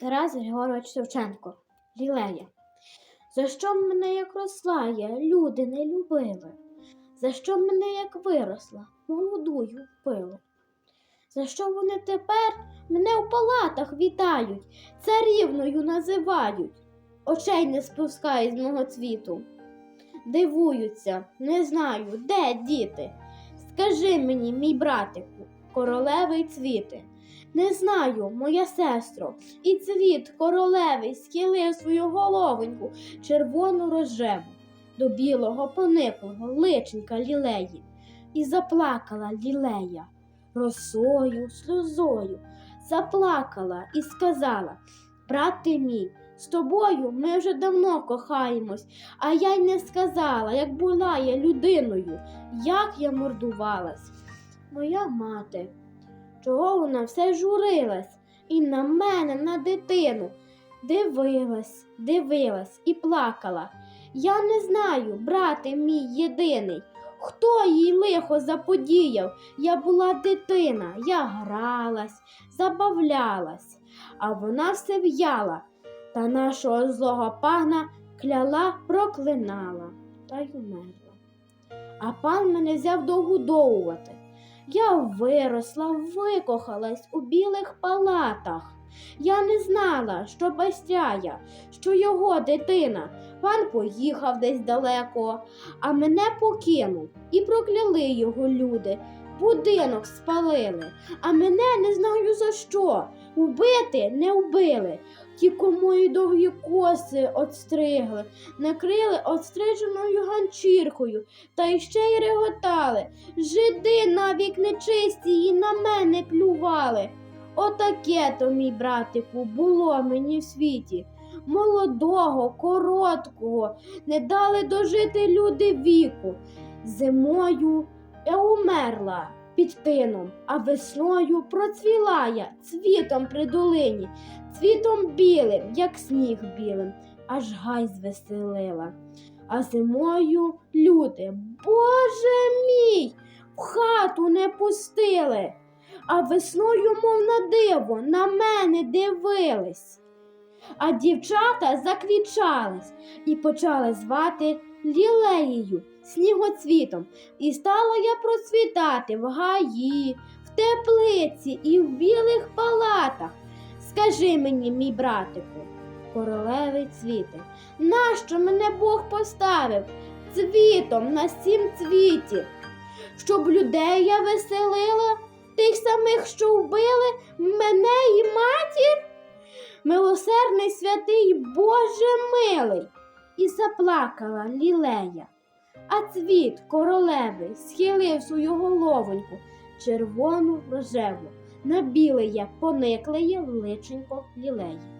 Тарас Григорович Шевченко, Лілея. За що мене як росла я, люди не любили? За що мене як виросла, молодую пили? За що вони тепер мене в палатах вітають, царівною називають, очей не спускають з мого цвіту. Дивуються, не знаю, де діти. Скажи мені, мій братику, королевий цвіти. Не знаю, моя сестро, і цвіт королевий схилив свою головоньку червону рожеву до білого пониклого личенька лілеї, і заплакала лілея росою, сльозою, заплакала і сказала Брате мій, з тобою ми вже давно кохаємось, а я й не сказала, як була я людиною, як я мордувалась. Моя мати, чого вона все журилась і на мене, на дитину. Дивилась, дивилась і плакала. Я не знаю, брате мій єдиний, хто їй лихо заподіяв. Я була дитина, я гралась, забавлялась, а вона все в'яла та нашого злого пана кляла, проклинала та й умерла. А пан мене взяв догодовувати. Я виросла, викохалась у білих палатах. Я не знала, що Бастяя, що його дитина. Пан поїхав десь далеко, а мене покинув і прокляли його люди. Будинок спалили, а мене не знаю за що. Убити не вбили. Ті, кому і довгі коси отстригли, накрили отстриженою ганчіркою, та й ще й реготали. Жиди навік нечисті і на мене плювали. Отаке то, мій братику, було мені в світі. Молодого, короткого, не дали дожити люди віку. Зимою я умерла під тином, а весною процвіла я цвітом при долині, цвітом білим, як сніг білим, аж гай звеселила. А зимою люди, Боже мій, в хату не пустили, а весною, мов на диво, на мене дивились. А дівчата заквічались і почали звати лілеєю, снігоцвітом. І стала я процвітати в гаї, в теплиці і в білих палатах. Скажи мені, мій братику, королевий цвіте, нащо мене Бог поставив цвітом на сім цвіті? Щоб людей я веселила, тих самих, що вбили мене і матір? Милосердний святий Боже милий, і заплакала лілея, а цвіт королеви схилив свою головоньку червону рожеву, на біле я пониклеє личенько лілеї.